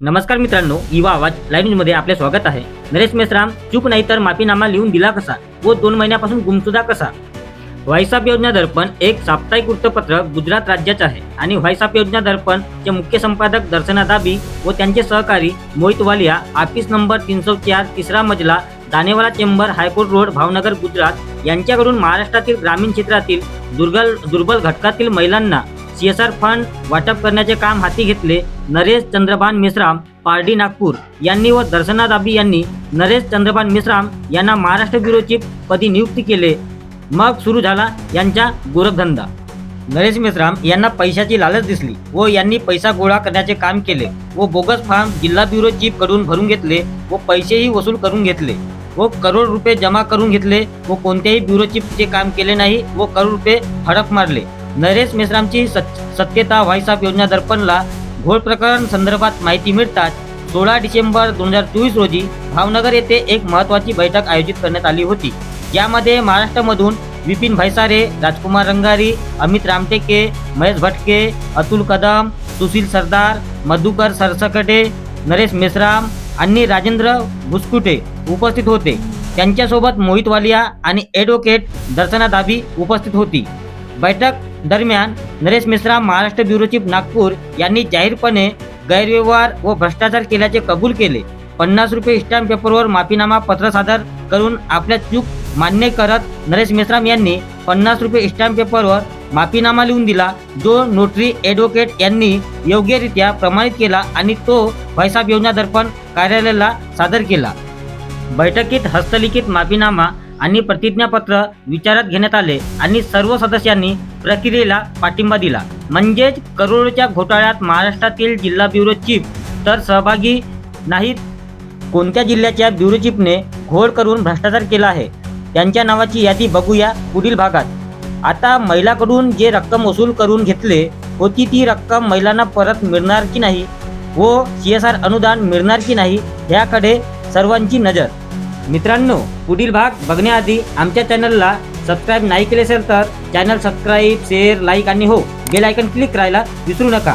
नमस्कार मित्रांनो युवा आवाज लाईव्ह न्यूजमध्ये आपले स्वागत आहे. नरेश मेश्राम चूक नाही तर माफीनामा लिहून दिला कसा व दोन महिन्यापासून गुमसुदा कसा? व्हाईसाप योजना दर्पण एक साप्ताहिक वृत्तपत्र गुजरात राज्याचं आहे आणि व्हाईसाप योजना दर्पण चे मुख्य संपादक दर्शना दाबी व त्यांचे सहकारी मोहित वालिया ऑफिस नंबर तीनशे चार तिसरा मजला Danewala chamber high court road Bhavnagar Gujarat यांच्याकडून महाराष्ट्रातील ग्रामीण क्षेत्रातील दुर्गल दुर्बल घटकातील महिलांना सी एस आर फंड वाटप करण्याचे काम हाती घेतले नरेश चंद्रभान मिश्राम पारडी नागपूर यांनी व दर्शना दाबी यांनी नरेश चंद्रभान मिश्राम यांना महाराष्ट्र ब्युरोची पदी नियुक्ती केले. मग सुरू झाला यांचा गोरखधंदा. नरेश मेश्राम यांना पैशाची लालच दिसली व यांनी पैसा गोळा करण्याचे काम केले व बोगस फॉर्म जिल्हा ब्युरो चीफकडून भरून घेतले व पैसेही वसूल करून घेतले व करोड रुपये जमा करून घेतले व कोणत्याही ब्युरो चीफचे काम केले नाही व करोड रुपये हडप मारले. नरेश मेश्रामची सत्यता सत्यता ऑफ योजना दर्पणला घोळ प्रकरण संदर्भात माहिती मिळताच सोळा डिसेंबर दोन हजार चोवीस रोजी भावनगर येथे एक महत्त्वाची बैठक आयोजित करण्यात आली होती. यामध्ये महाराष्ट्रामधून विपिन भाईसारे राजकुमार रंगारी अमित रामटेके महेश भटके अतुल कदम सुशील सरदार मधुकर सरसकटे नरेश मेश्राम आणि राजेंद्र भुसकुटे उपस्थित होते. त्यांच्यासोबत मोहित वालिया आणि ॲडव्होकेट दर्शना दाबी उपस्थित होती. बैठक दरम्यान नरेश मिश्रा महाराष्ट्र ब्युरो चीफ नागपूर यांनी जाहीरपणे गैरव्यवहार व भ्रष्टाचार केल्याचे कबूल केले. पन्नास रुपये स्टॅम्प पेपरवर माफीनामा पत्र सादर करून आपल्या चूक मान्य करत नरेश मेश्राम यांनी पन्नास रुपये स्टॅम्प पेपरवर माफीनामा लिहून दिला जो नोटरी ॲडव्होकेट यांनी योग्यरित्या प्रमाणित केला आणि तो व्हायसाप योजना दर्पण कार्यालयाला सादर केला. बैठकीत हस्तलिखित माफीनामा आणि प्रतिज्ञापत्र विचारात घेण्यात आले आणि सर्व सदस्यांनी प्रक्रियेला पाठिंबा दिला. म्हणजेच करोडच्या घोटाळ्यात महाराष्ट्रातील जिल्हा ब्युरो चीफ तर सहभागी नाहीत कोणत्या जिल्ह्याच्या ब्युरो चीफने घोळ करून भ्रष्टाचार केला आहे? त्यांच्या नावाची यादी बघूया पुढील भागात. आता महिलाकडून जे रक्कम वसूल करून घेतले होती ती रक्कम महिलांना परत मिळणार की नाही? व सी एस आर अनुदान मिळणार की नाही? याकडे सर्वांची नजर. मित्रांनो पुढील भाग बघण्याआधी आमच्या चॅनलला सबस्क्राईब नाही केले असेल तर चॅनल सबस्क्राईब शेअर लाईक आणि हो बेल आयकन क्लिक करायला विसरू नका.